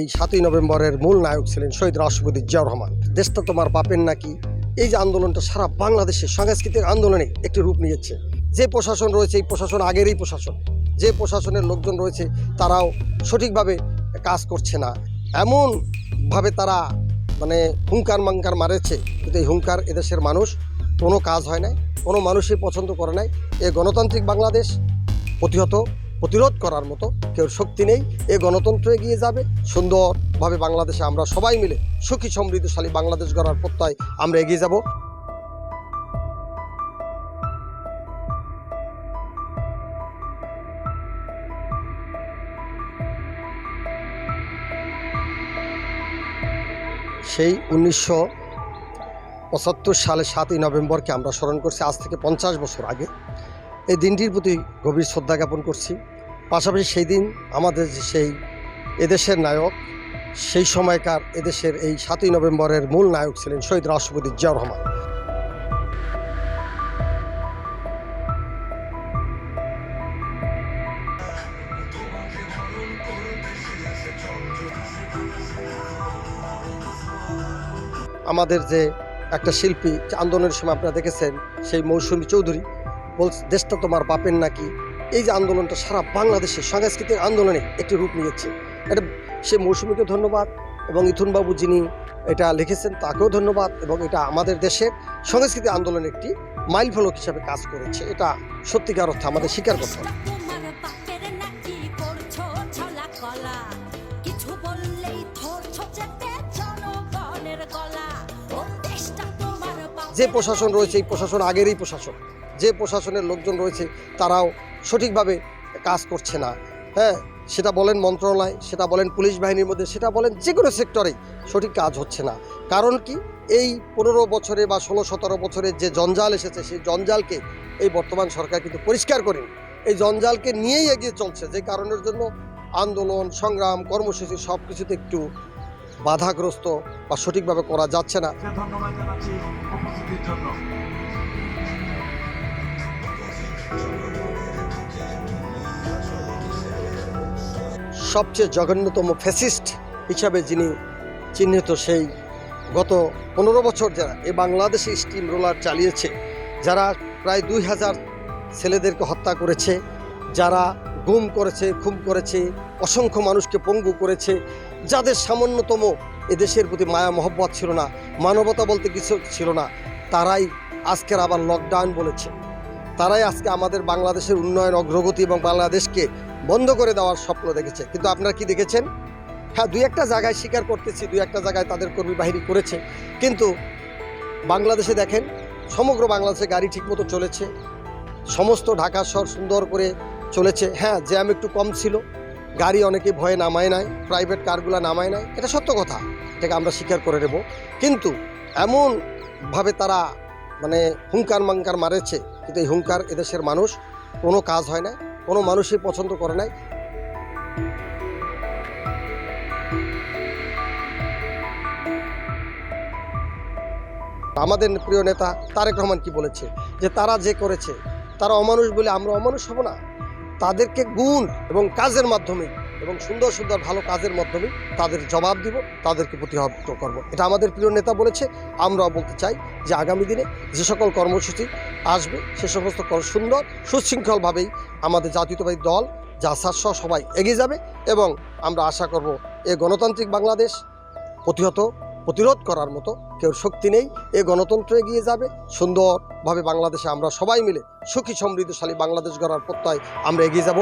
এই সাতই নভেম্বরের মূল নায়ক ছিলেন শহীদ রাষ্ট্রপতি জিয়াউর রহমান। দেশটা তোমার বাপের নাকি। এই যে আন্দোলনটা সারা বাংলাদেশে সাংস্কৃতিক আন্দোলনে একটি রূপ নিয়েছে। যে প্রশাসন রয়েছে, এই প্রশাসন আগেরই প্রশাসন। যে প্রশাসনের লোকজন রয়েছে, তারাও সঠিকভাবে কাজ করছে না। এমনভাবে তারা মানে হুঙ্কার মাঙ্কার মারেছে, কিন্তু এই হুঙ্কার এদেশের মানুষ, কোনো কাজ হয় নাই, কোনো মানুষই পছন্দ করে নাই। এ গণতান্ত্রিক বাংলাদেশ প্রতিহত প্রতিরোধ করার মতো কেউ শক্তি নেই। এ গণতন্ত্র এগিয়ে যাবে। সুন্দরভাবে বাংলাদেশে আমরা সবাই মিলে সুখী, সমৃদ্ধশালী বাংলাদেশ গড়ার প্রত্যয় আমরা এগিয়ে যাব। সেই উনিশশো পঁচাত্তর সালে সাতই নভেম্বরকে আমরা স্মরণ করছি। আজ থেকে পঞ্চাশ বছর আগে। এই দিনটির প্রতি গভীর শ্রদ্ধা জ্ঞাপন করছি। পাশাপাশি সেই দিন আমাদের সেই এদেশের নায়ক, সেই সময়কার এদেশের এই সাতই নভেম্বরের মূল নায়ক ছিলেন শহীদ রাষ্ট্রপতি জিয়াউর রহমান। আমাদের যে একটা শিল্পী আন্দোলনের সময় আপনারা দেখেছেন, সেই মৌসুমী চৌধুরী বলছে দেশটা তোমার বাপের নাকি? এই যে আন্দোলনটা সারা বাংলাদেশে সাংস্কৃতিক আন্দোলনে একটি রূপ নিয়েছে। এটা সে মৌসুমীকে ধন্যবাদ এবং ইথুনবাবু যিনি এটা লিখেছেন তাকেও ধন্যবাদ এবং এটা আমাদের দেশের সংস্কৃতি আন্দোলনের একটি মাইল ফলক হিসাবে কাজ করেছে। এটা সত্যিকার অর্থে আমাদের স্বীকার করতে হবে। যে প্রশাসন রয়েছে এই প্রশাসন আগেরই প্রশাসন যে প্রশাসনের লোকজন রয়েছে, তারাও সঠিকভাবে কাজ করছে না। হ্যাঁ সেটা বলেন মন্ত্রণালয়, সেটা বলেন পুলিশ বাহিনীর মধ্যে, সেটা বলেন যে কোনো সেক্টরেই সঠিক কাজ হচ্ছে না। কারণ কি? এই পনেরো বছরে বা ষোলো, সতেরো বছরে যে জঞ্জাল এসেছে, সেই জঞ্জালকে এই বর্তমান সরকার কিন্তু পরিষ্কার করেনি। এই জঞ্জালকে নিয়েই এগিয়ে চলছে, যে কারণের জন্য আন্দোলন, সংগ্রাম, কর্মসূচি সব কিছুতে একটু বাধাগ্রস্ত বা সঠিকভাবে করা যাচ্ছে না। ধন্যবাদ জানাচ্ছি সবচেয়ে জঘন্যতম ফ্যাসিস্ট হিসাবে যিনি চিহ্নিত সেই গত পনেরো বছর যারা এই বাংলাদেশে স্টিম রোলার চালিয়েছে, যারা প্রায় দুই হাজার ছেলেদেরকে হত্যা করেছে, যারা গুম করেছে, খুন করেছে, অসংখ্য মানুষকে পঙ্গু করেছে, যাদের সামান্যতম এদেশের প্রতি মায়া মহব্বত ছিল না, মানবতা বলতে কিছু ছিল না, তারাই আজকের আবার লকডাউন বলেছে। তারাই আজকে আমাদের বাংলাদেশের উন্নয়ন, অগ্রগতি এবং বাংলাদেশকে বন্ধ করে দেওয়ার স্বপ্ন দেখেছে। কিন্তু আপনারা কি দেখেছেন? হ্যাঁ দুই একটা জায়গায় স্বীকার করতেছি, দুই একটা জায়গায় তাদের কর্মী বাহিনী করেছে। কিন্তু বাংলাদেশে দেখেন, সমগ্র বাংলাদেশে গাড়ি ঠিকমতো চলেছে। সমস্ত ঢাকা শহর সুন্দর করে চলেছে। হ্যাঁ জ্যাম একটু কম ছিল। গাড়ি অনেকে ভয়ে নামায় নাই, প্রাইভেট কারগুলো নামায় নাই। এটা সত্য কথা, এটাকে আমরা স্বীকার করে নেব। কিন্তু এমনভাবে তারা মানে হুঙ্কার মাঙ্কার মারেছে, কিন্তু এই হুঙ্কার এদেশের মানুষ, কোনো কাজ হয় না, কোনো মানুষই পছন্দ করে নাই। আমাদের প্রিয় নেতা তারেক রহমান কি বলেছে? যে তারা যে করেছে, তারা অমানুষ বলে আমরা অমানুষ হব না। তাদেরকে গুণ এবং কাজের মাধ্যমে এবং সুন্দর সুন্দর ভালো কাজের মাধ্যমে তাদের জবাব দিব, তাদেরকে প্রতিহত করব। এটা আমাদের প্রিয় নেতা বলেছে, আমরাও বলতে চাই যে আগামী দিনে যে সকল কর্মসূচি আসবে, সে সমস্ত সুন্দর, সুশৃঙ্খলভাবেই আমাদের জাতীয়তাবাদী দল জাসার সহ সবাই এগিয়ে যাবে এবং আমরা আশা করব এ গণতান্ত্রিক বাংলাদেশ প্রতিহত, প্রতিরোধ করার মতো কেউ শক্তি নেই। এ গণতন্ত্র এগিয়ে যাবে, সুন্দরভাবে বাংলাদেশে আমরা সবাই মিলে সুখী, সমৃদ্ধশালী বাংলাদেশ গড়ার প্রত্যয় আমরা এগিয়ে যাব।